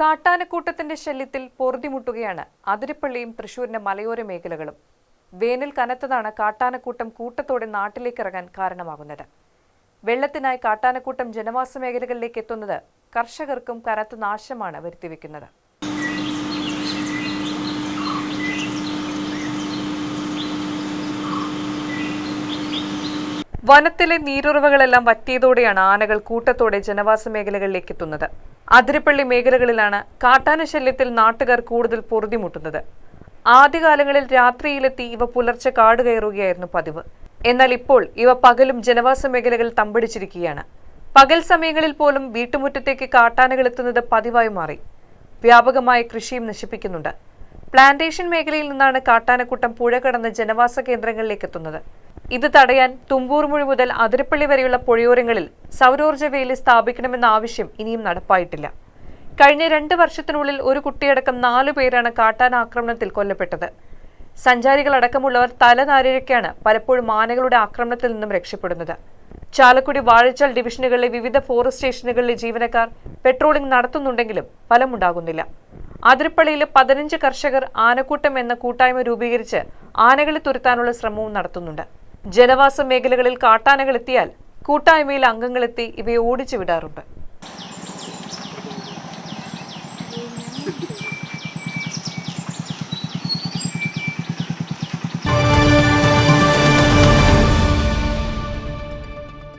കാട്ടാനക്കൂട്ടത്തിന്റെ ശല്യത്തിൽ പൊറുതിമുട്ടുകയാണ് അതിരപ്പള്ളിയും തൃശൂരിന്റെ മലയോര മേഖലകളും. വേനൽ കനത്തതാണ് കാട്ടാനക്കൂട്ടം കൂട്ടത്തോടെ നാട്ടിലേക്ക് ഇറങ്ങാൻ കാരണമാകുന്നത്. വെള്ളത്തിനായി കാട്ടാനക്കൂട്ടം ജനവാസ മേഖലകളിലേക്ക് എത്തുന്നത് കർഷകർക്കും കനത്ത നാശമാണ് വരുത്തിവെക്കുന്നത്. വനത്തിലെ നീരുറവകളെല്ലാം വറ്റിയതോടെയാണ് ആനകൾ കൂട്ടത്തോടെ ജനവാസ മേഖലകളിലേക്ക് എത്തുന്നത്. അതിരപ്പള്ളി മേഖലകളിലാണ് കാട്ടാന ശല്യത്തിൽ നാട്ടുകാർ കൂടുതൽ പൊറുതിമുട്ടുന്നത്. ആദ്യകാലങ്ങളിൽ രാത്രിയിലെത്തി ഇവ പുലർച്ചെ കാട് കയറുകയായിരുന്നു പതിവ്. എന്നാൽ ഇപ്പോൾ ഇവ പകലും ജനവാസ മേഖലകൾ തമ്പടിച്ചിരിക്കുകയാണ്. പകൽ സമയങ്ങളിൽ പോലും വീട്ടുമുറ്റത്തേക്ക് കാട്ടാനകൾ എത്തുന്നത് പതിവായി മാറി. വ്യാപകമായ കൃഷിയും നശിപ്പിക്കുന്നുണ്ട്. പ്ലാന്റേഷൻ മേഖലയിൽ നിന്നാണ് കാട്ടാനക്കൂട്ടം പുഴ കടന്ന് ജനവാസ കേന്ദ്രങ്ങളിലേക്ക് എത്തുന്നത്. ഇത് തടയാൻ തുമ്പൂർമുഴി മുതൽ അതിരപ്പള്ളി വരെയുള്ള പുഴയോരങ്ങളിൽ സൗരോർജ വേലി സ്ഥാപിക്കണമെന്ന ആവശ്യം ഇനിയും നടപ്പായിട്ടില്ല. കഴിഞ്ഞ രണ്ട് വർഷത്തിനുള്ളിൽ ഒരു കുട്ടിയടക്കം നാലു പേരാണ് കാട്ടാന ആക്രമണത്തിൽ കൊല്ലപ്പെട്ടത്. സഞ്ചാരികളടക്കമുള്ളവർ തലനാരിഴയ്ക്കാണ് പലപ്പോഴും ആനകളുടെ ആക്രമണത്തിൽ നിന്നും രക്ഷപ്പെടുന്നത്. ചാലക്കുടി വാഴച്ചാൽ ഡിവിഷനുകളിലെ വിവിധ ഫോറസ്റ്റ് സ്റ്റേഷനുകളിലെ ജീവനക്കാർ പെട്രോളിംഗ് നടത്തുന്നുണ്ടെങ്കിലും ഫലമുണ്ടാകുന്നില്ല. അതിരപ്പള്ളിയിലെ പതിനഞ്ച് കർഷകർ ആനക്കൂട്ടം എന്ന കൂട്ടായ്മ രൂപീകരിച്ച് ആനകളെ തുരത്താനുള്ള ശ്രമവും നടത്തുന്നുണ്ട്. ജനവാസ മേഖലകളിൽ കാട്ടാനകളെത്തിയാൽ കൂട്ടായ്മയിൽ അംഗങ്ങളെത്തി ഇവയെ ഓടിച്ചു വിടാറുണ്ട്